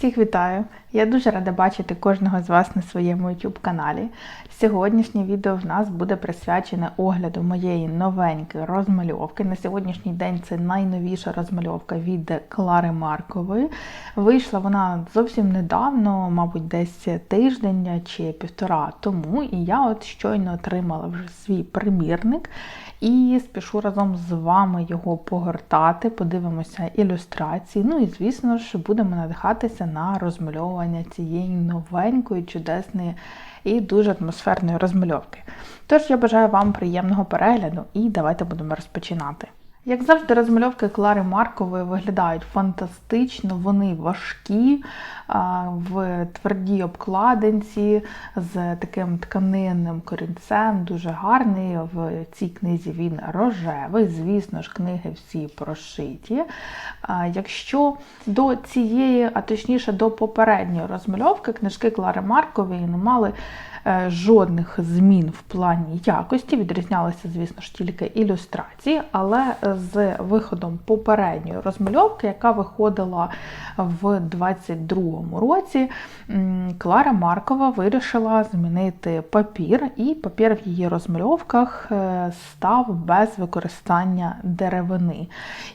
Всіх вітаю! Я дуже рада бачити кожного з вас на своєму YouTube каналі. Сьогоднішнє відео в нас буде присвячене огляду моєї новенької розмальовки. На сьогоднішній день це найновіша розмальовка від Клари Маркової. Вийшла вона зовсім недавно, мабуть, десь тиждень чи півтора тому. І я от щойно отримала вже свій примірник. І спішу разом з вами його погортати, подивимося ілюстрації. Ну і, звісно ж, будемо надихатися на розмальовування цієї новенької, чудесної і дуже атмосферної розмальовки. Тож я бажаю вам приємного перегляду і давайте будемо розпочинати. Як завжди, розмальовки Клари Маркової виглядають фантастично, вони важкі, в твердій обкладинці з таким тканинним корінцем, дуже гарний. В цій книзі він рожевий, звісно ж, книги всі прошиті. Якщо до цієї, а точніше до попередньої розмальовки, книжки Клари Маркової не мали жодних змін в плані якості. Відрізнялися, звісно ж, тільки ілюстрації, але з виходом попередньої розмальовки, яка виходила в 22-му році, Клара Маркова вирішила змінити папір, і папір в її розмальовках е, став без використання деревини.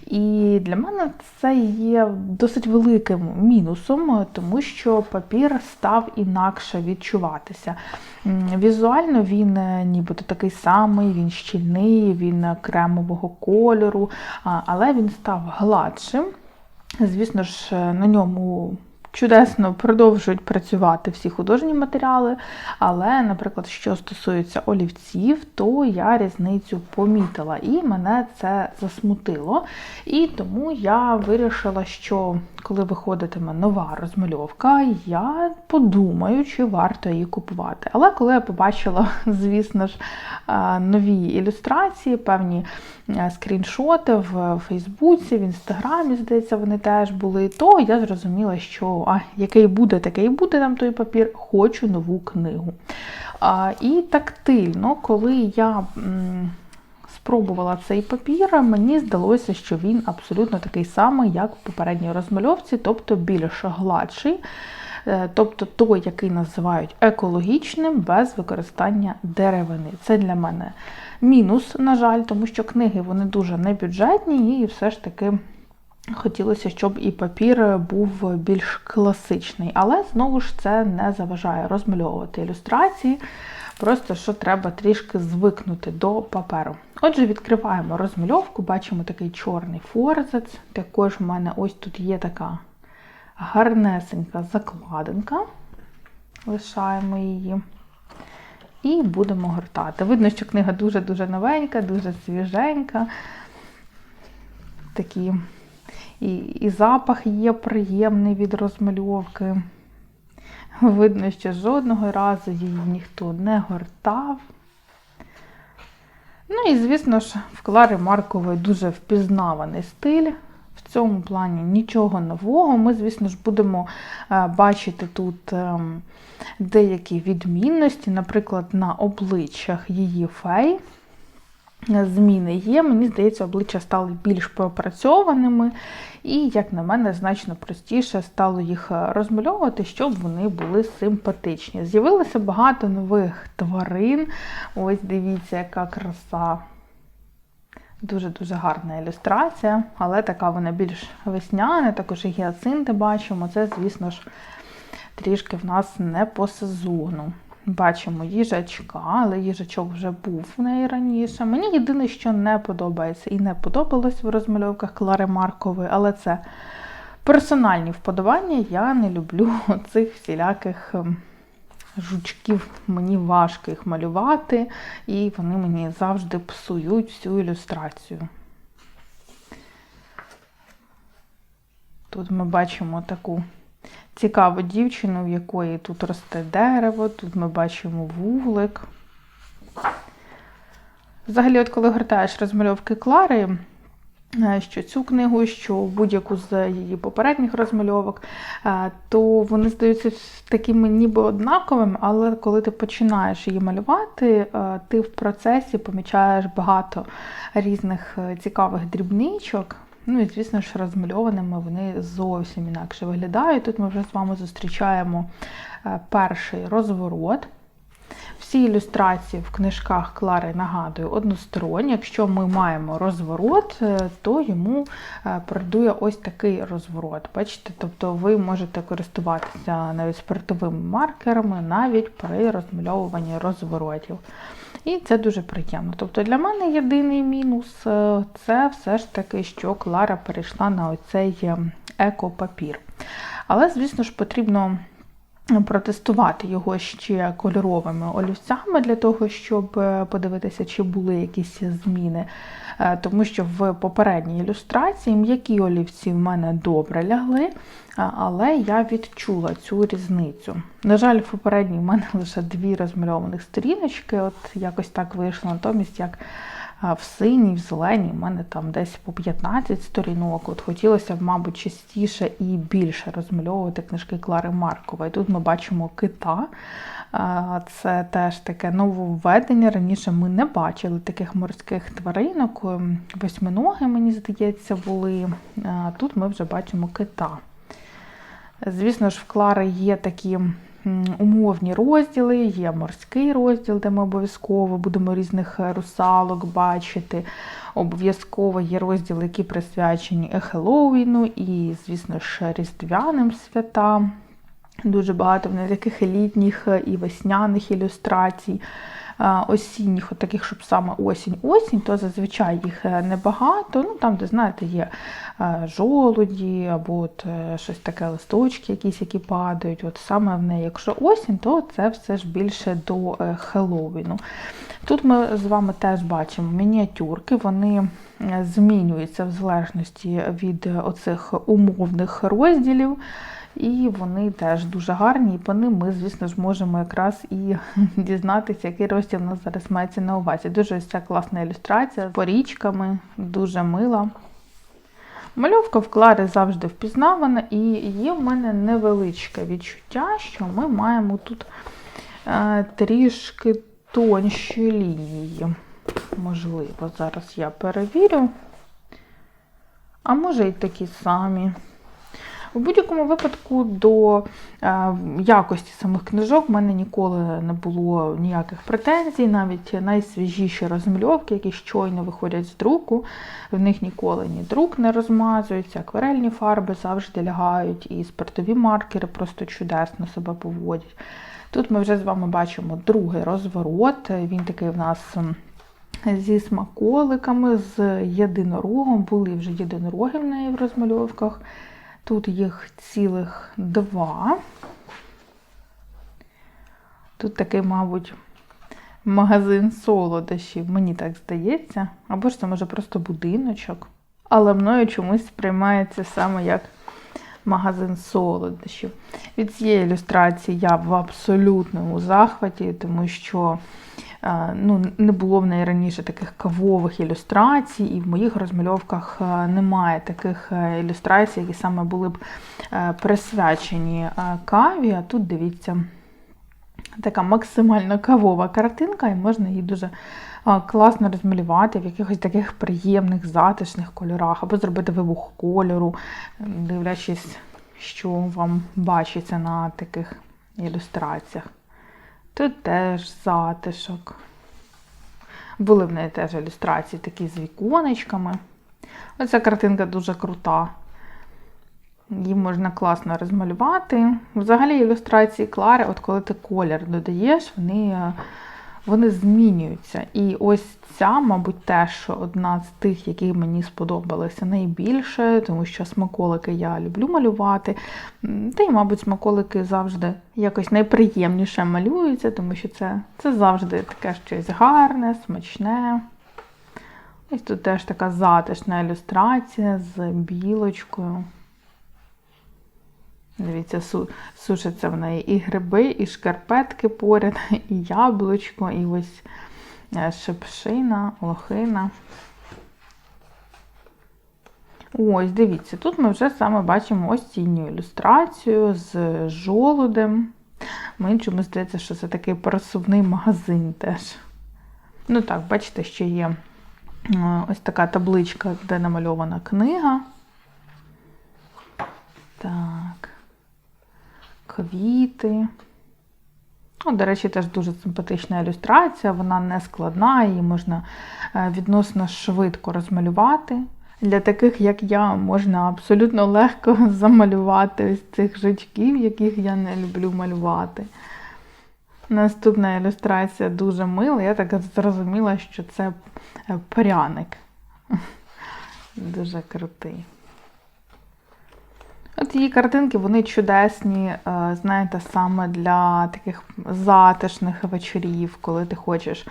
І для мене це є досить великим мінусом, тому що папір став інакше відчуватися. Візуально він е, нібито такий самий, він щільний, він кремового кольору, але він став гладшим. Звісно ж, е, на ньому чудесно продовжують працювати всі художні матеріали, але, наприклад, що стосується олівців, то я різницю помітила, і мене це засмутило. І тому я вирішила, що коли виходитиме нова розмальовка, я подумаю, чи варто її купувати. Але коли я побачила, звісно ж, нові ілюстрації, певні скріншоти в Фейсбуці, в Інстаграмі, здається, вони теж були, то я зрозуміла, що а, який буде, такий буде там той папір, хочу нову книгу. А, І тактильно, коли я. Спробувала цей папір, мені здалося, що він абсолютно такий самий, як в попередній розмальовці, тобто більш гладший, е, тобто той, який називають екологічним, без використання деревини. Це для мене мінус, на жаль, тому що книги вони дуже небюджетні і все ж таки Хотілося, щоб і папір був більш класичний, але знову ж це не заважає розмальовувати ілюстрації, просто що треба трішки звикнути до паперу. Отже, відкриваємо розмальовку, бачимо такий чорний форзац. Також в мене ось тут є така гарнесенька закладинка, лишаємо її. І будемо гортати. Видно, що книга дуже-дуже новенька, дуже свіженька. Такі і, і запах є приємний від розмальовки. Видно, що жодного разу її ніхто не гортав. Ну і, звісно ж, в Клари Маркової дуже впізнаваний стиль. В цьому плані нічого нового. Ми, звісно ж, будемо е, бачити тут ем, деякі відмінності, наприклад, на обличчях її фей зміни є. Мені здається, обличчя стали більш пропрацьованими, і, як на мене, значно простіше стало їх розмальовувати, щоб вони були симпатичні. З'явилося багато нових тварин. Ось дивіться, яка краса. Дуже-дуже гарна ілюстрація, але така вона більш весняна, також і гіацинти бачимо. Це, звісно ж, трішки в нас не по сезону. Бачимо їжачка, але їжачок вже був в неї раніше. Мені єдине, що не подобається і не подобалось в розмальовках Клари Маркової, але це персональні вподобання. Я не люблю цих всіляких ем, жучків. Мені важко їх малювати, і вони мені завжди псують всю ілюстрацію. Тут ми бачимо таку цікаву дівчину, в якої тут росте дерево, тут ми бачимо вуглик. Взагалі, от коли гортаєш розмальовки Клари, е, що цю книгу, що будь-яку з її попередніх розмальовок, е, то вони здаються такими ніби однаковими, але коли ти починаєш її малювати, е, ти в процесі помічаєш багато різних цікавих дрібничок. Ну і, звісно ж, розмальованими вони зовсім інакше виглядають. Тут ми вже з вами зустрічаємо е, перший розворот. Всі ілюстрації в книжках Клари нагадую односторонні. Якщо ми маємо розворот, е, то йому е, передує ось такий розворот. Бачите, тобто ви можете користуватися навіть спиртовими маркерами навіть при розмальовуванні розворотів. І це дуже приємно. Тобто для мене єдиний мінус е, це все ж таки, що Клара перейшла на оцей екопапір. Але, звісно ж, потрібно протестувати його ще кольоровими олівцями для того, щоб е, подивитися, чи були якісь зміни. Е, тому що в попередній ілюстрації м'які олівці в мене добре лягли, але я відчула цю різницю. На жаль, в попередній в мене лише дві розмальованих сторіночки, от якось так вийшло, натомість як в синій, в зеленій, у мене там десь по 15 сторінок. От Хотілося б, мабуть, частіше і більше розмальовувати книжки Клари Маркової. Тут ми бачимо кита. Це теж таке нововведення. Раніше ми не бачили таких морських тваринок. Восьминоги, мені здається, були. Тут ми вже бачимо кита. Звісно ж, в Клари є такі умовні розділи, є морський розділ, де ми обов'язково будемо різних е, русалок бачити. Обов'язково є розділи, які присвячені Хеллоуіну і, звісно ж, різдвяним святам. Дуже багато в них таких літніх е, і весняних ілюстрацій осінніх, от таких, щоб саме осінь-осінь, то зазвичай їх е, небагато. Ну Там, де, знаєте, є е, жолуді або от е, щось таке листочки, якісь, які падають. От Саме в неї, якщо осінь, то це все ж більше до Хеллоуіну. Тут ми з вами теж бачимо мініатюрки, вони змінюються в залежності від оцих умовних розділів. І вони теж дуже гарні, і по ним ми, звісно ж, можемо якраз і дізнатися, який розділ у нас зараз мається на увазі. Дуже ця класна ілюстрація з порічками, дуже мила. Мальовка в Клари завжди впізнавана, і є в мене невеличке відчуття, що ми маємо тут е, трішки тонші лінії. Можливо, зараз я перевірю. А може і такі самі. У будь-якому випадку до е, якості самих книжок в мене ніколи не було ніяких претензій, навіть найсвіжіші розмальовки, які щойно виходять з друку, в них ніколи ні друк не розмазується, акварельні фарби завжди лягають, і спиртові маркери просто чудесно себе поводять. Тут ми вже з вами бачимо другий розворот, він такий в нас. Зі смаколиками, з єдинорогом, були вже єдинороги в неї в розмальовках. Тут їх цілих два. Тут такий, мабуть, магазин солодощів, мені так здається. Або ж це може просто будиночок. Але мною чомусь сприймається саме як магазин солодощів. Від цієї ілюстрації я в абсолютному захваті, тому що ну, Не було в неї раніше таких кавових ілюстрацій, і в моїх розмальовках немає таких е, ілюстрацій, які саме були б е, присвячені каві. А тут дивіться, така максимально кавова картинка, і можна її дуже класно розмалювати в якихось таких приємних, затишних кольорах, або зробити вибух кольору, дивлячись, що вам бачиться на таких ілюстраціях. Тут теж затишок. Були в неї теж ілюстрації такі з віконечками. Оця картинка дуже крута. Її можна класно розмалювати. Взагалі, ілюстрації Клари, от коли ти колір додаєш, вони е, вони змінюються. І ось ця, мабуть, теж одна з тих, які мені сподобалися найбільше, тому що смаколики я люблю малювати. Та й, мабуть, смаколики завжди якось найприємніше малюються, тому що це, це завжди таке щось гарне, смачне. Ось тут теж така затишна ілюстрація з білочкою. Дивіться, сушаться в неї і гриби, і шкарпетки поряд, і яблучко, і ось е, шепшина, лохина. Ось, дивіться, тут ми вже саме бачимо осінню ілюстрацію з жолудем. Мені чомусь здається, що це такий пересувний магазин теж. Ну так, бачите, що є Е, Ось така табличка, де намальована книга. Так. Квіти. Ну, до речі, теж дуже симпатична ілюстрація, вона не складна, її можна е, відносно швидко розмалювати. Для таких, як я, можна абсолютно легко замалювати ось цих жучків, яких я не люблю малювати. Наступна ілюстрація дуже мила. Я так зрозуміла, що це е, пряник. Дуже крутий. От її картинки, вони чудесні, е, знаєте, саме для таких затишних вечорів, коли ти хочеш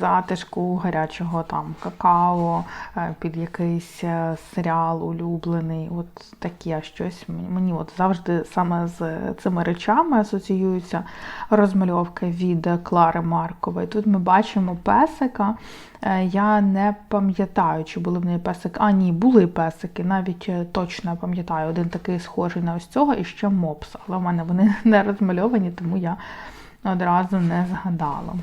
затишку гарячого там какао, е, під якийсь е, серіал улюблений. От таке щось. Мені- от завжди саме з цими речами асоціюються розмальовки від Клари Маркової. Тут ми бачимо песика. Е, Я не пам'ятаю, чи були в неї песики. А, ні, були песики, навіть точно пам'ятаю. Один такий схожий на ось цього і ще мопс. Але в мене вони не розмальовані, тому я одразу не згадала.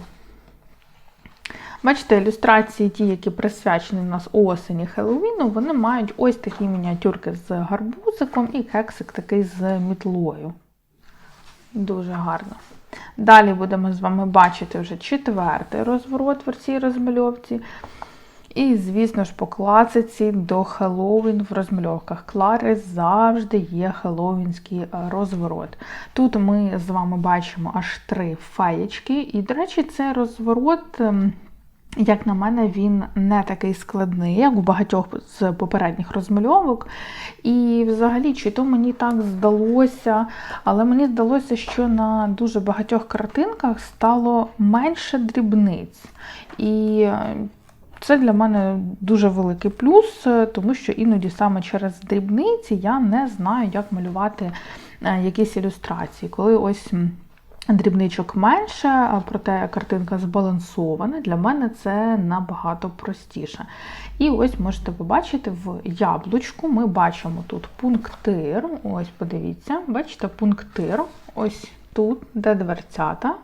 Бачите, ілюстрації, ті, які присвячені нас осені Хеллоуіну, вони мають ось такі мініатюрки з гарбузиком і кексик такий з мітлою. Дуже гарно. Далі будемо з вами бачити вже четвертий розворот в цій розмальовці. І, звісно ж, по класиці до Хеллоуін в розмальовках Клари завжди є хеллоуінський е, розворот. Тут ми з вами бачимо аж три феєчки. І, до речі, цей розворот. ем, як на мене, він не такий складний, як у багатьох з попередніх розмальовок. І взагалі, чи то мені так здалося, але мені здалося, що на дуже багатьох картинках стало менше дрібниць. І е, це для мене дуже великий плюс, е, тому що іноді саме через дрібниці я не знаю, як малювати е, якісь ілюстрації. Коли ось. Дрібничок менше, проте картинка збалансована. Для мене це набагато простіше. І ось можете побачити в яблучку. Ми бачимо тут пунктир. Ось, подивіться, бачите, пунктир. Ось тут, де дверцята.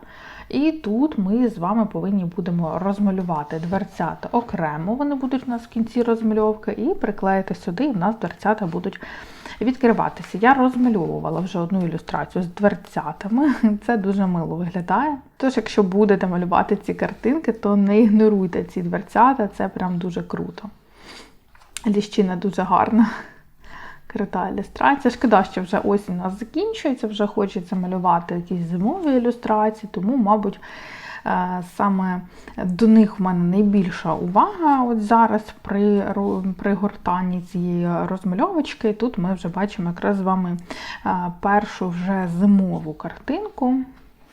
І тут ми з вами повинні будемо розмалювати дверцята окремо. Вони будуть у нас в кінці розмальовки, і приклеїти сюди, і в нас дверцята будуть відкриватися. Я розмальовувала вже одну ілюстрацію з дверцятами. Це дуже мило виглядає. Тож, якщо будете малювати ці картинки, то не ігноруйте ці дверцята, це прям дуже круто. Ліщина дуже гарна. Крута ілюстрація. Шкода, що вже осінь у нас закінчується, вже хочеться малювати якісь зимові ілюстрації, тому, мабуть, е, саме до них в мене найбільша увага от зараз при, при гортанні цієї розмальовочки. Тут ми вже бачимо якраз з вами е, першу вже зимову картинку.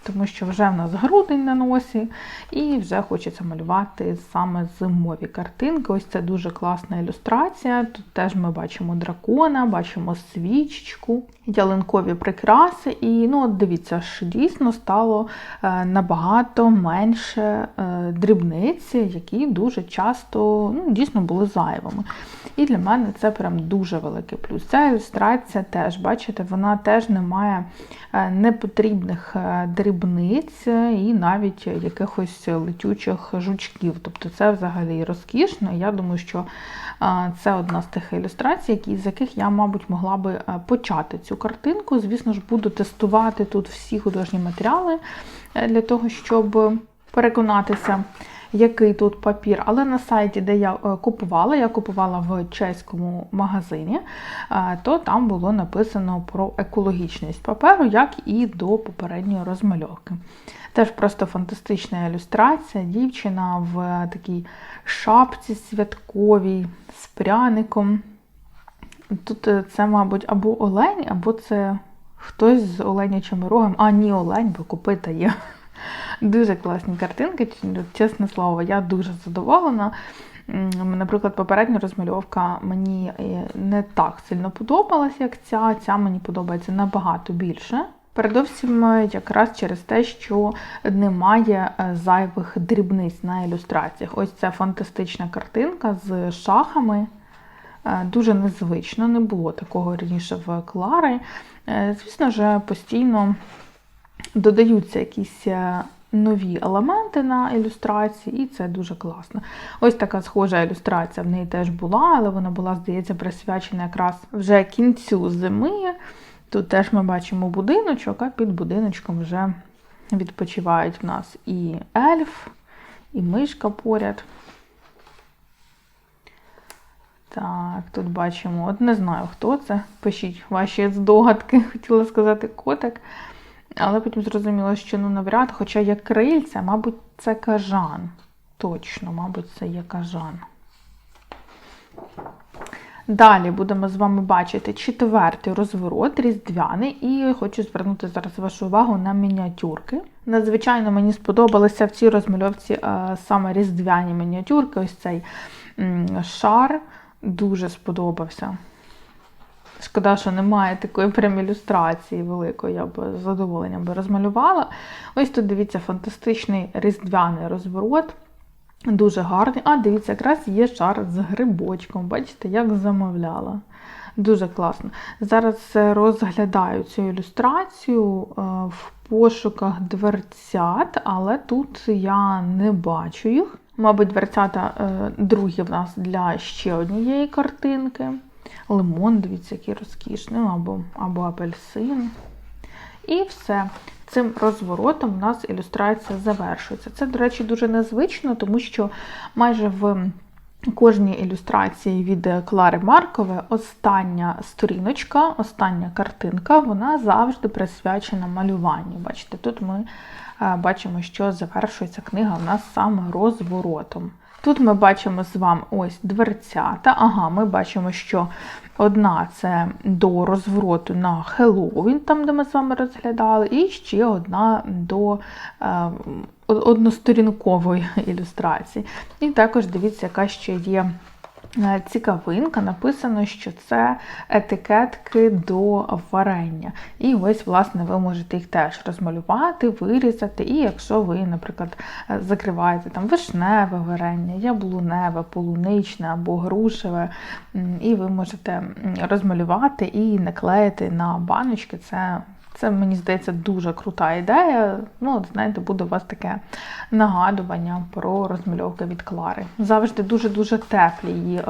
Тому що вже в нас грудень на носі, і вже хочеться малювати саме зимові картинки. Ось це дуже класна ілюстрація. Тут теж ми бачимо дракона, бачимо свічечку, ялинкові прикраси. І ну, от дивіться, ж дійсно стало е, набагато менше е, дрібниць, які дуже часто ну, дійсно були зайвими. І для мене це прям дуже великий плюс. Ця ілюстрація теж, бачите, вона теж не має е, непотрібних дрібниць і навіть якихось летючих жучків. Тобто це взагалі розкішно. Я думаю, що це одна з тих ілюстрацій, з яких я, мабуть, могла би почати цю картинку. Звісно ж, буду тестувати тут всі художні матеріали е, для того, щоб переконатися який тут папір. Але на сайті, де я е, купувала, я купувала в чеському магазині, е, то там було написано про екологічність паперу, як і до попередньої розмальовки. Теж просто фантастична ілюстрація. Дівчина в такій шапці святковій з пряником. Тут е, це, мабуть, або олень, або це хтось з оленячим рогом. А, ні, олень, бо копита є. Дуже класні картинки, чесне слово, я дуже задоволена. Наприклад, попередня розмальовка мені е, не так сильно подобалась, як ця. Ця мені подобається набагато більше. Передовсім е, якраз через те, що немає зайвих дрібниць на ілюстраціях. Ось ця фантастична картинка з шахами. Е, Дуже незвично, не було такого раніше в Клари. Е, Звісно ж, постійно додаються якісь е, нові елементи на ілюстрації, і це дуже класно. Ось така схожа ілюстрація в неї теж була, але вона була, здається, присвячена якраз вже кінцю зими. Тут теж ми бачимо будиночок, а під будиночком вже відпочивають в нас і ельф, і мишка поряд. Так, тут бачимо, от не знаю, хто це. Пишіть ваші здогадки, хотіла сказати котик. Але потім зрозуміла, що ну навряд, хоча є крильця, мабуть, це кажан. Точно, мабуть, це є кажан. Далі будемо з вами бачити четвертий розворот, різдвяний, і хочу звернути зараз вашу увагу на мініатюрки. Надзвичайно мені сподобалися в цій розмальовці е, саме різдвяні мініатюрки. Ось цей шар дуже сподобався. Шкода, що немає такої прям ілюстрації великої, я б з задоволенням би розмалювала. Ось тут дивіться, фантастичний різдвяний розворот. Дуже гарний. А, дивіться, якраз є шар з грибочком. Бачите, як замовляла. Дуже класно. Зараз розглядаю цю ілюстрацію е, в пошуках дверцят, але тут я не бачу їх. Мабуть, дверцята е, другі в нас для ще однієї картинки. Лимон, дивіться, який розкішний, або, або апельсин. І все. Цим розворотом у нас ілюстрація завершується. Це, до речі, дуже незвично, тому що майже в кожній ілюстрації від Клари Маркової остання сторіночка, остання картинка, вона завжди присвячена малюванню. Бачите, тут ми бачимо, що завершується книга у нас саме розворотом. Тут ми бачимо з вами ось дверцята. Ага, ми бачимо, що одна це до розвороту на Хеллоуін, там, де ми з вами розглядали, і ще одна до е, односторінкової ілюстрації. І також дивіться, яка ще є. Е, цікавинка, написано, що це етикетки до варення. І ось, власне, ви можете їх теж розмалювати, вирізати. І якщо ви, наприклад, е, закриваєте там вишневе варення, яблуневе, полуничне або грушеве, і ви можете розмалювати і наклеїти на баночки, це це, мені здається, дуже крута ідея. Ну, от, знаєте, буде у вас таке нагадування про розмальовки від Клари. Завжди дуже-дуже теплі її е,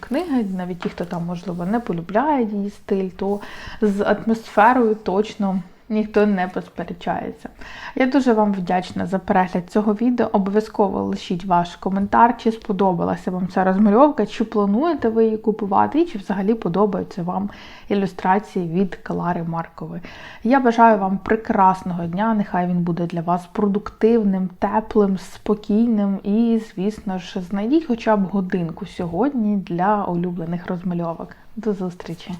книги, навіть ті, хто там, можливо, не полюбляє її стиль, то з атмосферою точно ніхто не посперечається. Я дуже вам вдячна за перегляд цього відео. Обов'язково лишіть ваш коментар, чи сподобалася вам ця розмальовка, чи плануєте ви її купувати, і чи взагалі подобаються вам ілюстрації від Клари Маркової. Я бажаю вам прекрасного дня, нехай він буде для вас продуктивним, теплим, спокійним і, звісно ж, знайдіть хоча б годинку сьогодні для улюблених розмальовок. До зустрічі!